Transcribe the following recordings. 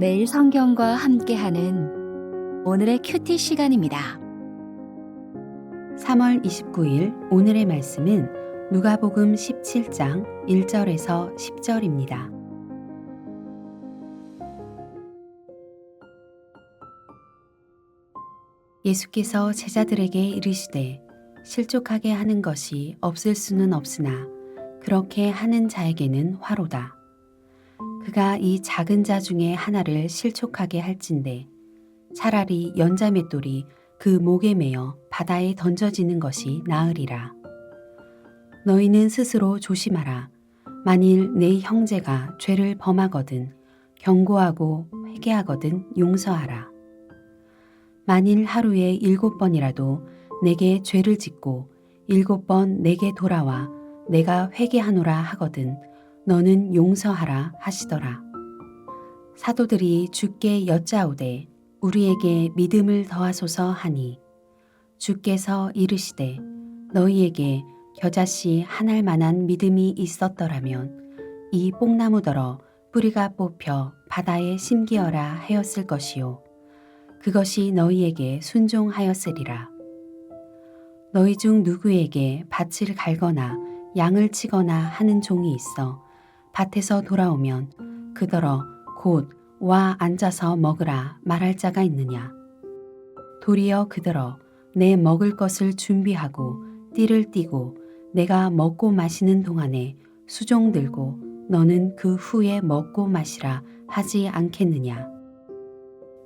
매일 성경과 함께하는 오늘의 큐티 시간입니다. 3월 29일 오늘의 말씀은 누가복음 17장 1절에서 10절입니다. 예수께서 제자들에게 이르시되 실족하게 하는 것이 없을 수는 없으나 그렇게 하는 자에게는 화로다. 그가 이 작은 자 중에 하나를 실족하게 할진대 차라리 연자맷돌이 그 목에 매어 바다에 던져지는 것이 나으리라. 너희는 스스로 조심하라. 만일 내 형제가 죄를 범하거든 경고하고 회개하거든 용서하라. 만일 하루에 일곱 번이라도 내게 죄를 짓고 일곱 번 내게 돌아와 내가 회개하노라 하거든 너는 용서하라 하시더라. 사도들이 주께 여짜오되 우리에게 믿음을 더하소서 하니 주께서 이르시되 너희에게 겨자씨 하날 만한 믿음이 있었더라면 이 뽕나무더러 뿌리가 뽑혀 바다에 심기어라 하였을 것이요 그것이 너희에게 순종하였으리라 너희 중 누구에게 밭을 갈거나 양을 치거나 하는 종이 있어 밭에서 돌아오면 그더러 곧 와 앉아서 먹으라 말할 자가 있느냐? 도리어 그더러 내 먹을 것을 준비하고 띠를 띠고 내가 먹고 마시는 동안에 수종 들고 너는 그 후에 먹고 마시라 하지 않겠느냐?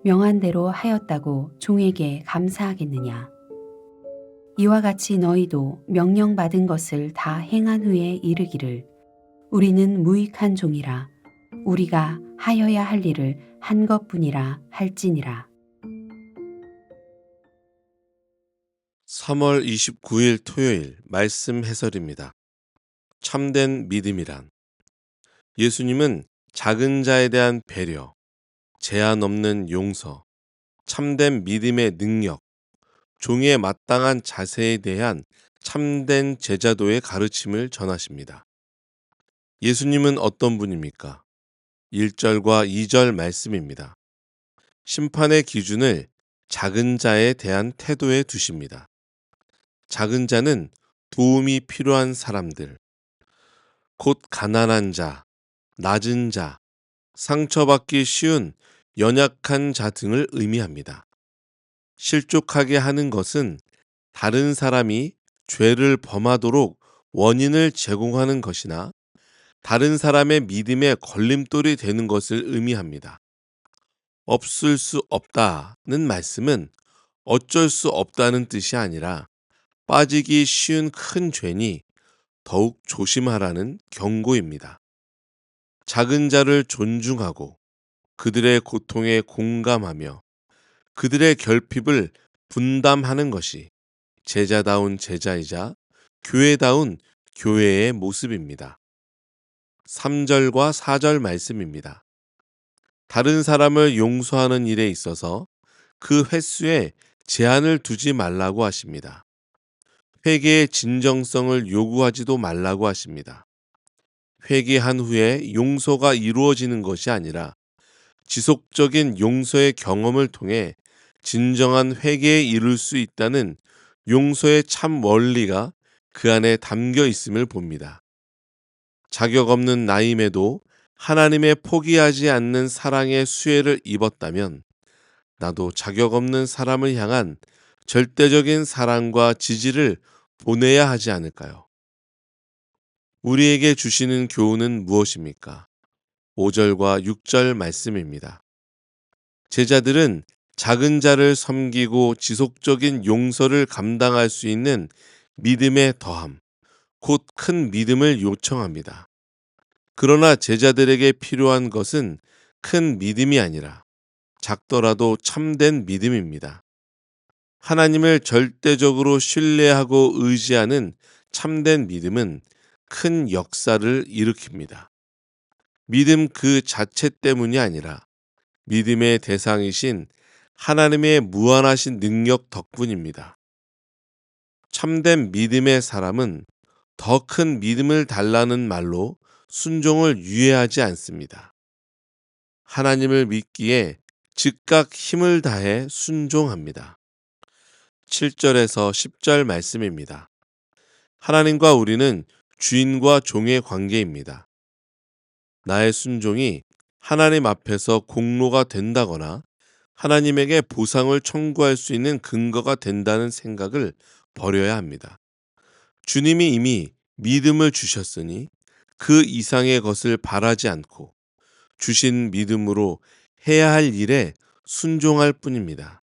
명한 대로 하였다고 종에게 감사하겠느냐? 이와 같이 너희도 명령받은 것을 다 행한 후에 이르기를 우리는 무익한 종이라 우리가 하여야 할 일을 한 것뿐이라 할지니라. 3월 29일 토요일 말씀 해설입니다. 참된 믿음이란 예수님은 작은 자에 대한 배려, 제한 없는 용서, 참된 믿음의 능력, 종의 마땅한 자세에 대한 참된 제자도의 가르침을 전하십니다. 예수님은 어떤 분입니까? 1절과 2절 말씀입니다. 심판의 기준을 작은 자에 대한 태도에 두십니다. 작은 자는 도움이 필요한 사람들, 곧 가난한 자, 낮은 자, 상처받기 쉬운 연약한 자 등을 의미합니다. 실족하게 하는 것은 다른 사람이 죄를 범하도록 원인을 제공하는 것이나 다른 사람의 믿음에 걸림돌이 되는 것을 의미합니다. 없을 수 없다는 말씀은 어쩔 수 없다는 뜻이 아니라 빠지기 쉬운 큰 죄니 더욱 조심하라는 경고입니다. 작은 자를 존중하고 그들의 고통에 공감하며 그들의 결핍을 분담하는 것이 제자다운 제자이자 교회다운 교회의 모습입니다. 3절과 4절 말씀입니다. 다른 사람을 용서하는 일에 있어서 그 횟수에 제한을 두지 말라고 하십니다. 회개의 진정성을 요구하지도 말라고 하십니다. 회개한 후에 용서가 이루어지는 것이 아니라 지속적인 용서의 경험을 통해 진정한 회개에 이룰 수 있다는 용서의 참 원리가 그 안에 담겨 있음을 봅니다. 자격 없는 나임에도 하나님의 포기하지 않는 사랑의 수혜를 입었다면 나도 자격 없는 사람을 향한 절대적인 사랑과 지지를 보내야 하지 않을까요? 우리에게 주시는 교훈은 무엇입니까? 5절과 6절 말씀입니다. 제자들은 작은 자를 섬기고 지속적인 용서를 감당할 수 있는 믿음의 더함, 곧 큰 믿음을 요청합니다. 그러나 제자들에게 필요한 것은 큰 믿음이 아니라 작더라도 참된 믿음입니다. 하나님을 절대적으로 신뢰하고 의지하는 참된 믿음은 큰 역사를 일으킵니다. 믿음 그 자체 때문이 아니라 믿음의 대상이신 하나님의 무한하신 능력 덕분입니다. 참된 믿음의 사람은 더 큰 믿음을 달라는 말로 순종을 유예하지 않습니다. 하나님을 믿기에 즉각 힘을 다해 순종합니다. 7절에서 10절 말씀입니다. 하나님과 우리는 주인과 종의 관계입니다. 나의 순종이 하나님 앞에서 공로가 된다거나 하나님에게 보상을 청구할 수 있는 근거가 된다는 생각을 버려야 합니다. 주님이 이미 믿음을 주셨으니 그 이상의 것을 바라지 않고 주신 믿음으로 해야 할 일에 순종할 뿐입니다.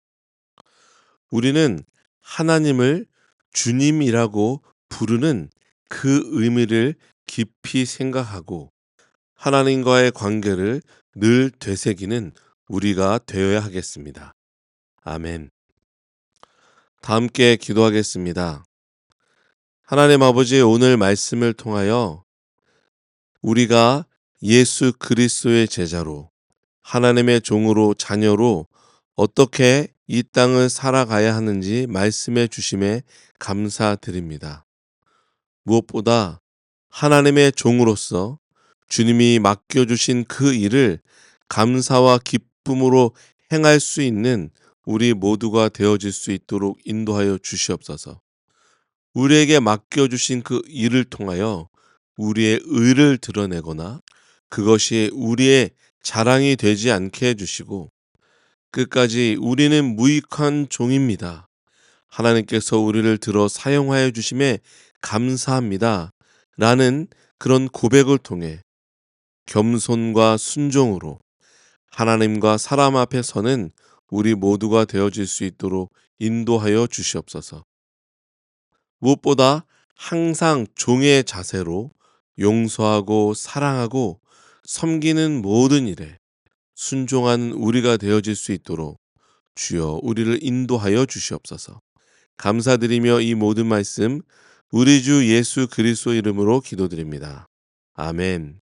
우리는 하나님을 주님이라고 부르는 그 의미를 깊이 생각하고 하나님과의 관계를 늘 되새기는 우리가 되어야 하겠습니다. 아멘. 다 함께 기도하겠습니다. 하나님 아버지 오늘 말씀을 통하여 우리가 예수 그리스도의 제자로 하나님의 종으로 자녀로 어떻게 이 땅을 살아가야 하는지 말씀해 주심에 감사드립니다. 무엇보다 하나님의 종으로서 주님이 맡겨주신 그 일을 감사와 기쁨으로 행할 수 있는 우리 모두가 되어질 수 있도록 인도하여 주시옵소서. 우리에게 맡겨주신 그 일을 통하여 우리의 의를 드러내거나 그것이 우리의 자랑이 되지 않게 해주시고 끝까지 우리는 무익한 종입니다. 하나님께서 우리를 들어 사용하여 주심에 감사합니다. 라는 그런 고백을 통해 겸손과 순종으로 하나님과 사람 앞에 서는 우리 모두가 되어질 수 있도록 인도하여 주시옵소서. 무엇보다 항상 종의 자세로 용서하고 사랑하고 섬기는 모든 일에 순종하는 우리가 되어질 수 있도록 주여 우리를 인도하여 주시옵소서. 감사드리며 이 모든 말씀 우리 주 예수 그리스도 이름으로 기도드립니다. 아멘.